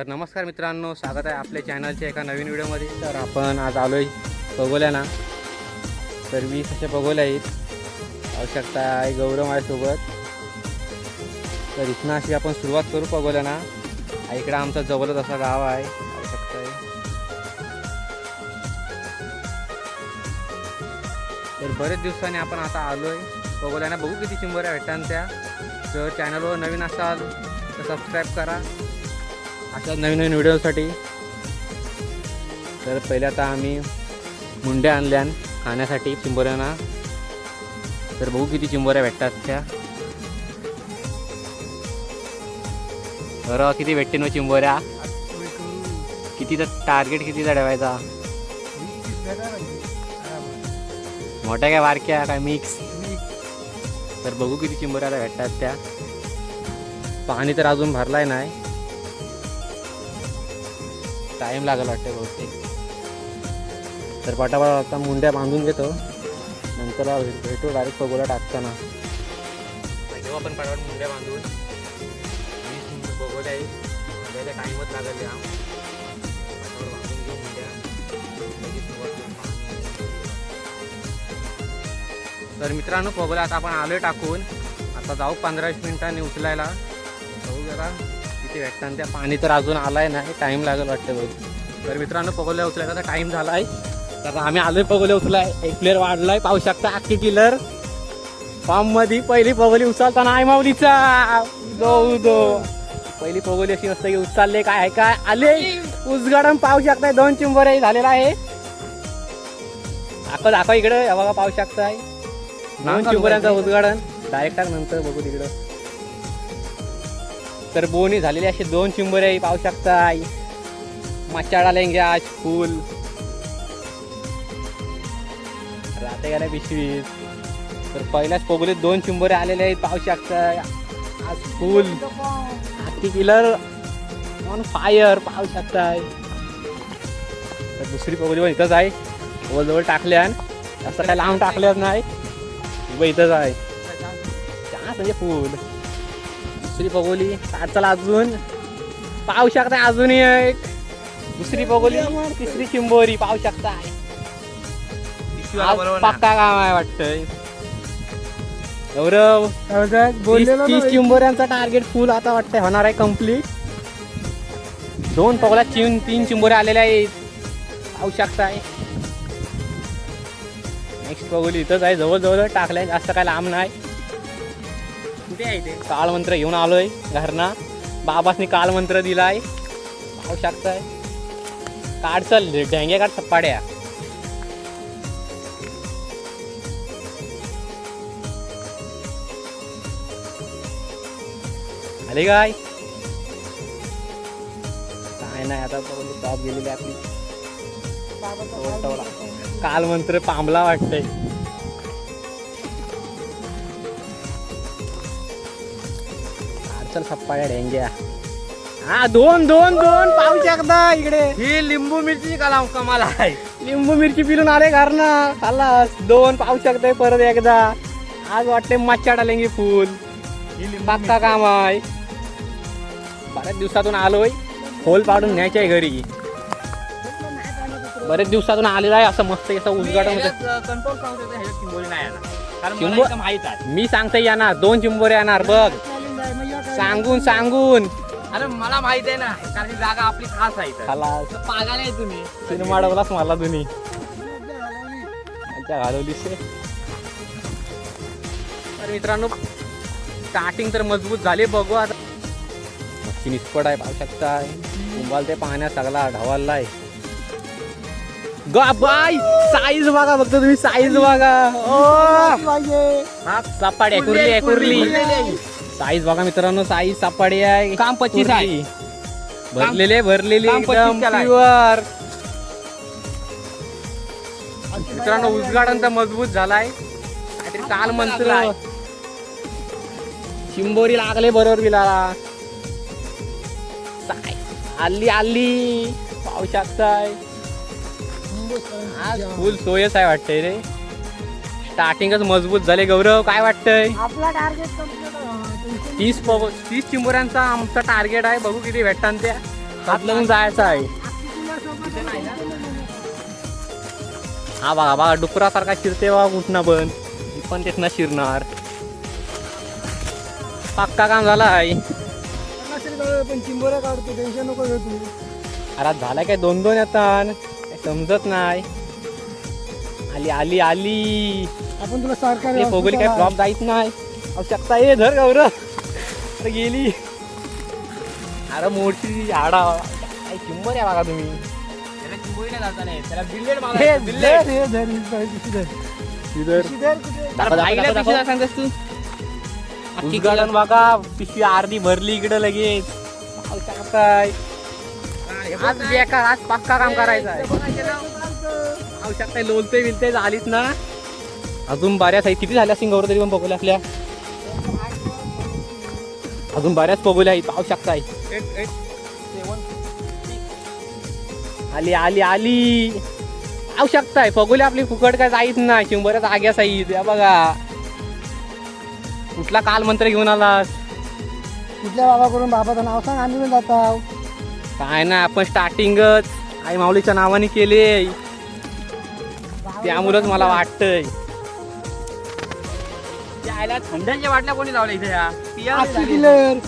तर नमस्कार मित्रांनो स्वागत आहे आपल्या चॅनलच्या एका नवीन व्हिडिओमध्ये. तर आपण आज आलो आहे पगोल्याना तर वीस असे पगोल्या आहेत आवश्यकता आहे गौरव माझ्यासोबत. तर इथनं अशी आपण सुरुवात करू पगोल्याना ना इकडं आमचा जवळच असा गाव आहे. आवश्यकता आहे तर बरेच दिवसांनी आपण आता आलो आहे पगोल्याना बघू किती चिंबऱ्या भेटतात त्या. जर चॅनलवर नवीन असाल तर सबस्क्राईब करा. अशा नवीन नवीन व्हिडिओसाठी. तर पहिले आता आम्ही मुंड्या आणल्या खाण्यासाठी चिंबोऱ्यांना. तर बघू किती चिंबोऱ्या भेटतात त्या. बरं किती भेटते ना हो चिंबोऱ्या? कितीचा टार्गेट कितीचा ठेवायचा? मोठ्या काय बारक्या काय मिक्स तर बघू किती चिंबोऱ्या भेटतात त्या. पाणी तर अजून भरलाय नाही. टाइम लागेल वाटते बहुतेक. तर पटापट आता मुंड्या बांधून घेतो. नंतर भेटतो भेटू डायरेक्ट पगोला टाकताना. घेऊ आपण पटापट मुंड्या बांधून. वीस मुंडे आहे. आपल्याला टाईमच लागेल या बांधून घेऊ मुंड्या. तर मित्रांनो पगोला आता आपण आलो टाकून. आता जाऊ पंधरा वीस मिनिटांनी उचलायला. जाऊ जरा. भेटतात त्या पाणी तर अजून आलाय नाही टाइम लागेल वाटतं बघ. तर मित्रांनो पगोल्या उचलायचा टाइम झाला आहे तर आम्ही आलोय पगोल्या उचलाय. एक प्लेअर वाढलाय. पाहू शकता अख्खी किलर फॉर्ममध्ये पहिली पगोली उचलताना आई माऊलीचा. दो दो पहिली पगोली अशी नसते की उचलले काय आहे काय? आले. उजगडम पाहू शकताय. दोन चिंबर झालेला आहे. दाखव दाखव इकडे. बघा पाहू शकताय. दोन चिंबऱ्यांचा उद्घाटन डायरेक्ट नंतर बघू तिकडं. तर बोनी झालेली असे दोन चिंबरे पाहू शकताय. मचाडा लेंगे आज फुल. राहते गेल्या पिशवीत? तर पहिल्याच पोगलीत दोन चिंबरे आलेले आहेत पाहू शकताय. आज फुल. हाती किलर ऑन फायर पाहू शकताय. तर दुसरी पोगली पण इथंच आहे. जवळ टाकल्या असं काय लांब टाकल्याच नाही. इथंच आहे म्हणजे फुल. दुसरी पगोली चला अजून. पाहू शकता अजूनही एक. दुसरी पगोली तिसरी चिंबोरी पाहू शकता. आज पक्का काम आहे वाटतंय. गौरव तीस- चिंबोऱ्यांचा टार्गेट फुल आता वाटतंय. होणार आहे कंप्लीट दोन पगोला तीन तीन चिंबोऱ्या आलेल्या आहेत. पाहू शकताय नेक्स्ट पगोली इथंच आहे. जवळ जवळ टाकलंय. जास्त काय लांब नाही. कुठे आहे ते. घेऊन आलोय घरना. बाबासनी काल मंत्र दिलाय. पाहू शकताय. काढ चल ढेंगे काढ सपाड्या आले काय? काय नाही आता टॉप गेलेली आपली. काल मंत्र पांबला वाटतंय. चल सप्पाड्या ढेंग्या हा दोन दोन दोन पाहू शकता इकडे. ही लिंबू मिरची कला कमाल आहे. लिंबू मिरची पिलून आले घरना खालास दोन पाहू शकताय परत एकदा. आज वाटते मच्छा टालेंगी फुल. पक्का काम. आहे बऱ्याच दिवसातून आलोय. होल पाडून न्यायचे आहे घरी. बरेच दिवसातून आलेला आहे असं मस्त असं उद्घाटन होतं. चिंबोरी मी सांगते येणार दोन चिंबोरे येणार बघ. सांगून सांगून. अरे मला माहीत आहे ना कारण ही जागा आपली खास आहे इथं. खालास. पागाला आहे तुम्ही. सिनेमा डबलाच मला तुम्ही अच्छा घालवलीस. तर मित्रांनो स्टार्टिंग तर मजबूत झाली बघू आता. मच्छी निष्पट आहे पाहू शकता. कुंभाल ते पाण्यात सगळा ढवाललाय गा बाय साईज बघा फक्त तुम्ही साईज बघा. ओ. सपाडी आहे, कुर्ली आहे कुर्ली. साईज बघा मित्रांनो साईज सपाडी आहे. काम पच्चीस आहे. भरलेले भरलेली काम एकदम पच्चीस त्याला आहे. प्युअर मित्रांनो उद्घाटन तर मजबूत झालाय. काहीतरी काल मंत्र. लागलाय. चिंबोरी लागले बरोबर बिलाला. साय. आली आली. पाहू शकताय आज फुल सोयच आहे वाटतंय रे. स्टार्टिंगच मजबूत झाले गौरव. काय वाटतंय? आपला टार्गेट तीस पव तीस चिंबोऱ्यांचा आमचा टार्गेट आहे. बघू किती भेटतात त्या. हात लावून जायचं आहे. हा बघा बघा डुकरासारखा शिरते बघा कुठनं पण. मी पण तिथनं शिरणार. पक्का काम झाला आहे. पण चिंबोऱ्या काढतो टेन्शन नको घेऊ तू अरे झाला काय? दोन दोन येतात समजत नाही. आली आली आली. आपण तुला सरकारी काय फ्लॉप जायच नाही. आवश्यकता ये धर गौरव. गेली. अरे मोठी झाडा. काय चिंबर आहे बघा तुम्ही. त्याला नाही जाता नाही. बिल्लेट बिल्लेट. सांगतेस तू? अख्खी बघा पिशवी अर्धी भरली इकडे लगेच. आवश्यकताय आज बेकार आज पक्का काम करायचं आवश्यकता लोलते बिलते झालीच ना. अजून बऱ्याच आहे किती झाल्या सिंगावर तरी पण बघूया आपल्या. अजून बऱ्याच बघूल्या आहेत आवश्यकता आहे आली आली आली. आवश्यकता आहे फगोली आपली फुकट काय जाईत नाही शिंबऱ्याच आग्या साईत या बघा. कुठला काल मंत्र घेऊन आलास? कुठल्या बाबाकडून बाबाचं नाव सांग आम्ही पण जात आहोत काय ना आपण स्टार्टिंगच आई माऊलीच्या नावाने केले. त्यामुळंच मला वाटतंय. यायला बाटल्या कोणी लावल्या इथे या? पिया किलर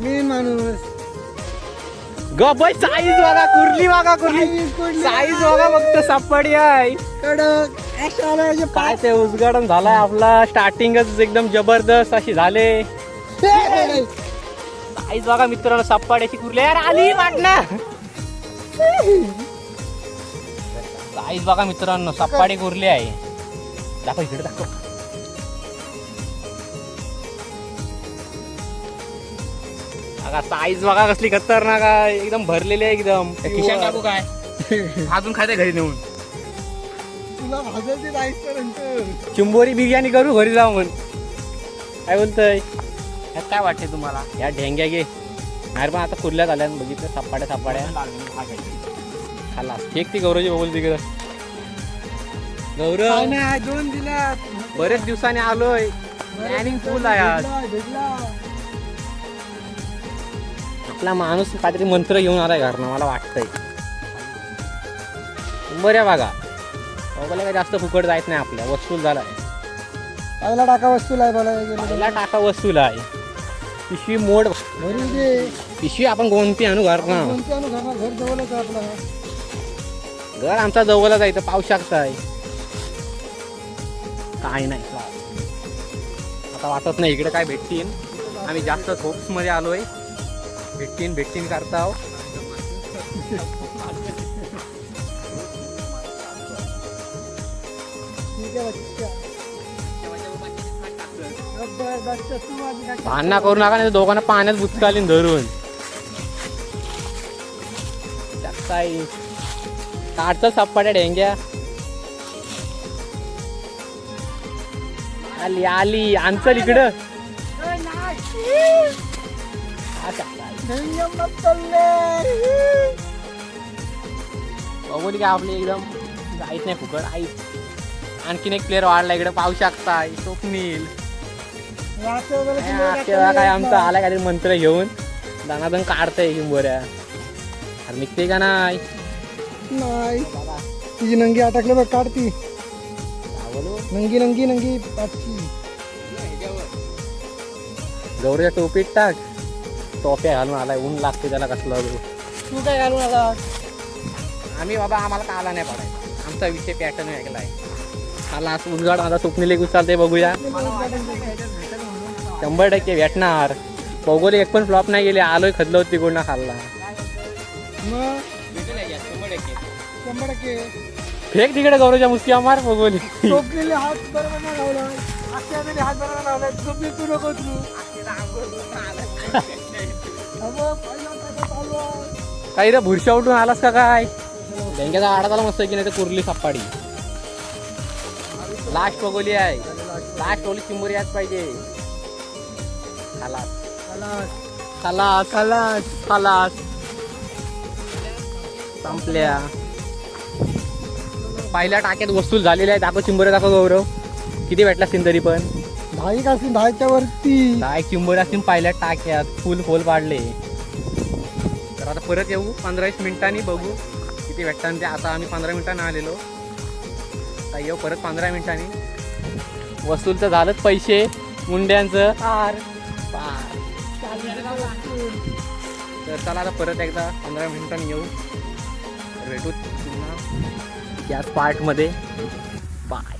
मेन माणूस. ग बाई साईज बघा कुर्ली बघा कुर्ली. साईज बघा. फक्त सापडी आहे. कडक काय ते उद्घाटन झालाय आपला. स्टार्टिंगच एकदम जबरदस्त अशी झाले. साईज बघा मित्रांनो सप्पाड्याची कुर्ली. यार आली वाटणं साईज बघा मित्रांनो सप्पाडी कुर्ली आहे. दाखव इकडे दाखव. बघा साईज बघा कसली खतरनाक आहे. एकदम भरलेली आहे एकदम. किशन टाकू काय? अजून खायचं घरी नेऊन. तुला भाजायची राईस. चिंबोरी बिर्याणी करू घरी जाऊन काय बोलतय? ह्यात काय वाटते तुम्हाला? या ढेंग्या घे. नाही पण आता कुर्ल्या झाल्या बघितलं सापाड्या सापाड्या. खाला फेक ती गौरवची बघून तिकडं. काय गौरव. नाही, दोन दिल्यात. बरेच दिवसांनी आलोय. प्लॅनिंग फुल आहे आज. आपला माणूस काहीतरी मंत्र घेऊन आलाय घरनं मला वाटतंय. बऱ्या बघा. बघायला काही जास्त फुकट जायत नाही आपल्या वस्तूल झालाय पहिला टाका वस्तूला आहे बोला पहिला टाका वस्तूला आहे. पिशवी मोड दे. पिशवी आपण कोणती आणू घरनं? कोणती आणू घरला घर जवळच आहे आपला. घर आमचा जवळच आहे इथं पाहू शकताय काय नाही. आता वाटत नाही इकडे काय भेटतील. आम्ही जास्त होप्समध्ये आलोय. भेटतीन भेटतीन करताव ठीक आहे बच्चा. अब्बर, बच्चा, तू माझी काय- भांडणा करू नका नाही दोघांना पाण्यात बुचकालीन धरून. काढतं सप्पाट्या ढेंग्या. आली आली आणचल इकडं. अच्छा. बघून काय आपली एकदम. जायत नाही फुकट आई आणखीन एक प्लेअर वाढला इकडे पाहू शकताय स्वप्नील काय आमचा आला काहीतरी मंत्र घेऊन. दानादन काढतंय किंबोऱ्या अरे निघते का नाही? नाही. तुझी नंगी अटकले बघ काढती. नंगी नंगी नंगी पाचची गौरीच्या टोपीत टाक. टोप्या घालून आलाय ऊन लागते त्याला कसलं. तू काय घालून आला आम्ही बाबा आम्हाला काला नाही पडायचा. आमचा विषय पॅटर्न वेगळा आहे. आला उद्घाट आता स्वप्नील एक चालते बघूया. शंभर टक्के भेटणार. बघोले एक पण फ्लॉप नाही गेले आलोय खदलो तिकडनं खाल्ला. फेक तिकडे गौरवच्या मुसक्या मार बघोली हात बरोबर नाही लावला हात बरोबर तू नको काही रे भुरशा उठून आलास का काय? बँकेचा आडा झाला मस्त की नाही तर कुर्ली सापाडी लास्ट बघोली आहे. लास्ट ओली चिंबोरी आज पाहिजे. खालास. खालास. खालास. खालास. संपल्या. पहिल्या टाक्यात वस्तू झालेल्या आहेत. दाखव चिंबोऱ्या दाखव गौरव. किती भेटला असतील तरी पण? दहा असतील दहाच्या वरती दहा एक असतील पाहिल्या टाक्यात फुल फोल पाडले. तर आता परत येऊ पंधरा वीस मिनिटांनी बघू किती भेटतात ते. आता आम्ही पंधरा मिनिटांनी आलेलो. आता येऊ परत पंधरा मिनिटांनी. तर झालंच पैसे. मुंड्यांचं. पार. पार. तर चला आता परत एकदा पंधरा मिनिटांनी येऊ. भेटू पुन्हा. याच पार्टमध्ये बाय